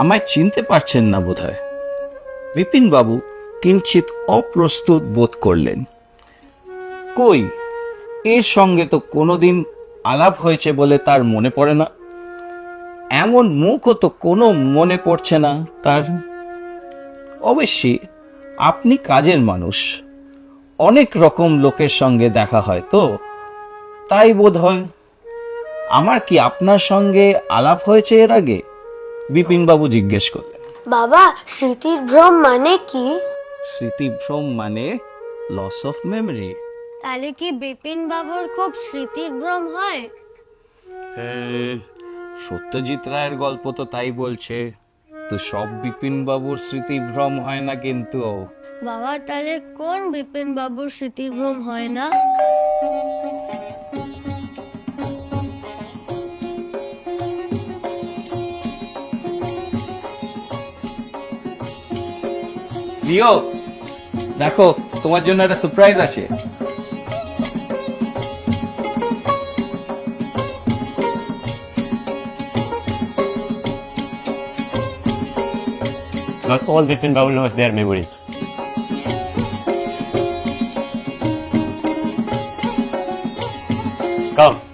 আমায় চিনতে পারছেন না বোধহয়। বিপিন বাবু কিঞ্চিত অপ্রস্তুত বোধ করলেন। কই, এর সঙ্গে তো কোনোদিন আলাপ হয়েছে বলে তার মনে পড়ে না। এমন মুখও তো কোনো মনে পড়ছে না তার। অবশ্যই আপনি কাজের মানুষ। অনেক রকম লোকের সঙ্গে দেখা হয় তো। তাই বোধ হয় আমার কি আপনার সঙ্গে আলাপ হয়েছে এর আগে? বিপিনবাবু জিজ্ঞেস করলেন বাবা স্মৃতির ভ্রম মানে কি? স্মৃতিভ্রম মানে লস অফ মেমরি তাহলে কি বিপিন বাবুর খুব স্মৃতির ভ্রম হয়? সত্যজিৎ রায়ের গল্প তো তাই বলছে তো সব বিপিন বাবুর স্মৃতিভ্রম হয় না কিন্তু। বাবা তাহলে কোন বিপিন বাবুর স্মৃতির ভ্রম হয় না? রিও দেখো তোমার জন্য একটা সারপ্রাইজ আছে Not all Vipin Babu knows their memories. Come.